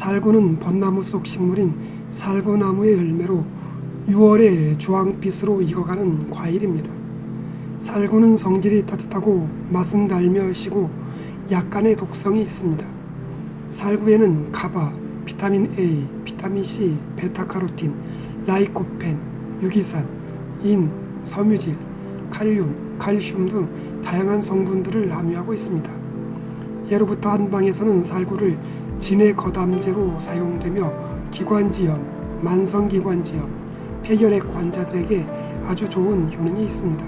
살구는 벚나무 속 식물인 살구나무의 열매로 6월에 주황빛으로 익어가는 과일입니다. 살구는 성질이 따뜻하고 맛은 달며 시고 약간의 독성이 있습니다. 살구에는 가바, 비타민 A, 비타민 C, 베타카로틴, 라이코펜, 유기산, 인, 섬유질, 칼륨, 칼슘 등 다양한 성분들을 함유하고 있습니다. 예로부터 한방에서는 살구를 진해 거담제로 사용되며 기관지염, 만성기관지염, 폐결핵 환자들에게 아주 좋은 효능이 있습니다.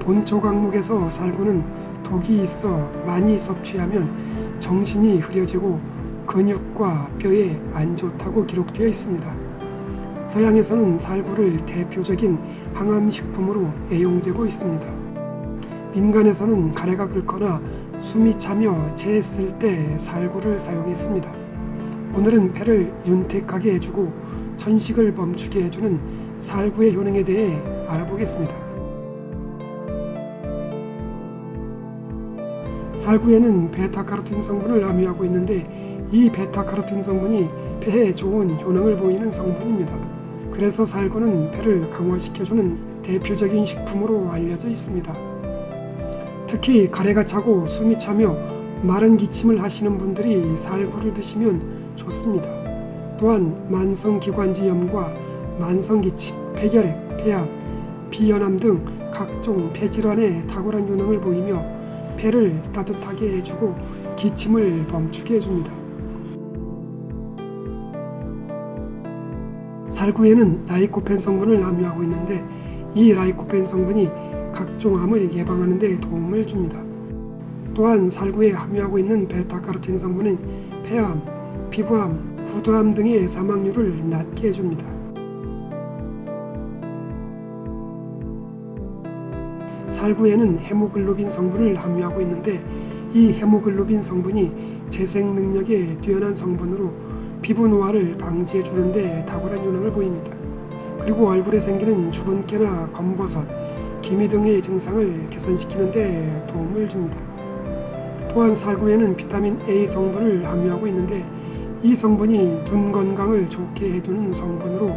본초 강목에서 살구는 독이 있어 많이 섭취하면 정신이 흐려지고 근육과 뼈에 안 좋다고 기록되어 있습니다. 서양에서는 살구를 대표적인 항암식품으로 애용되고 있습니다. 민간에서는 가래가 끓거나 숨이 차며 체했을 때 살구를 사용했습니다. 오늘은 폐를 윤택하게 해주고 천식을 멈추게 해주는 살구의 효능에 대해 알아보겠습니다. 살구에는 베타카로틴 성분을 함유하고 있는데 이 베타카로틴 성분이 폐에 좋은 효능을 보이는 성분입니다. 그래서 살구는 폐를 강화시켜주는 대표적인 식품으로 알려져 있습니다. 특히 가래가 차고 숨이 차며 마른 기침을 하시는 분들이 살구를 드시면 좋습니다. 또한 만성기관지염과 만성기침, 폐결핵, 폐암, 비연암 등 각종 폐질환에 탁월한 효능을 보이며 폐를 따뜻하게 해주고 기침을 멈추게 해줍니다. 살구에는 라이코펜 성분을 함유하고 있는데 이 라이코펜 성분이 각종 암을 예방하는 데 도움을 줍니다. 또한 살구에 함유하고 있는 베타카로틴 성분은 폐암, 피부암, 후두암 등의 사망률을 낮게 해줍니다. 살구에는 헤모글로빈 성분을 함유하고 있는데 이 헤모글로빈 성분이 재생 능력에 뛰어난 성분으로 피부 노화를 방지해 주는데 탁월한 효능을 보입니다. 그리고 얼굴에 생기는 주근깨나 검버섯, 기미 등의 증상을 개선시키는 데 도움을 줍니다. 또한 살구에는 비타민 A 성분을 함유하고 있는데 이 성분이 눈 건강을 좋게 해주는 성분으로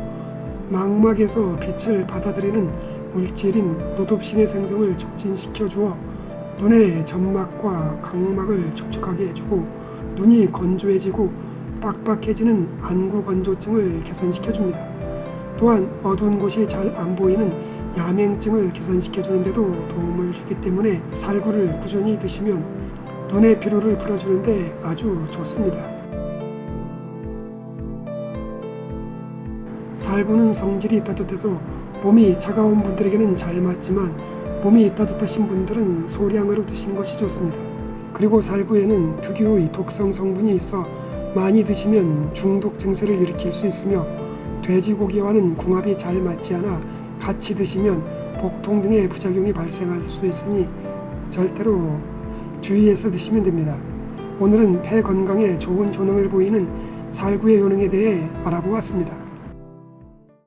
망막에서 빛을 받아들이는 물질인 노돛신의 생성을 촉진시켜 주어 눈의 점막과 각막을 촉촉하게 해주고 눈이 건조해지고 빡빡해지는 안구 건조증을 개선시켜 줍니다. 또한 어두운 곳이 잘 안 보이는 야맹증을 개선시켜 주는데도 도움을 주기 때문에 살구를 꾸준히 드시면 눈의 피로를 풀어주는데 아주 좋습니다. 살구는 성질이 따뜻해서 몸이 차가운 분들에게는 잘 맞지만 몸이 따뜻하신 분들은 소량으로 드시는 것이 좋습니다. 그리고 살구에는 특유의 독성 성분이 있어 많이 드시면 중독 증세를 일으킬 수 있으며 돼지고기와는 궁합이 잘 맞지 않아 같이 드시면 복통 등의 부작용이 발생할 수 있으니 절대로 주의해서 드시면 됩니다. 오늘은 폐 건강에 좋은 효능을 보이는 살구의 효능에 대해 알아보았습니다.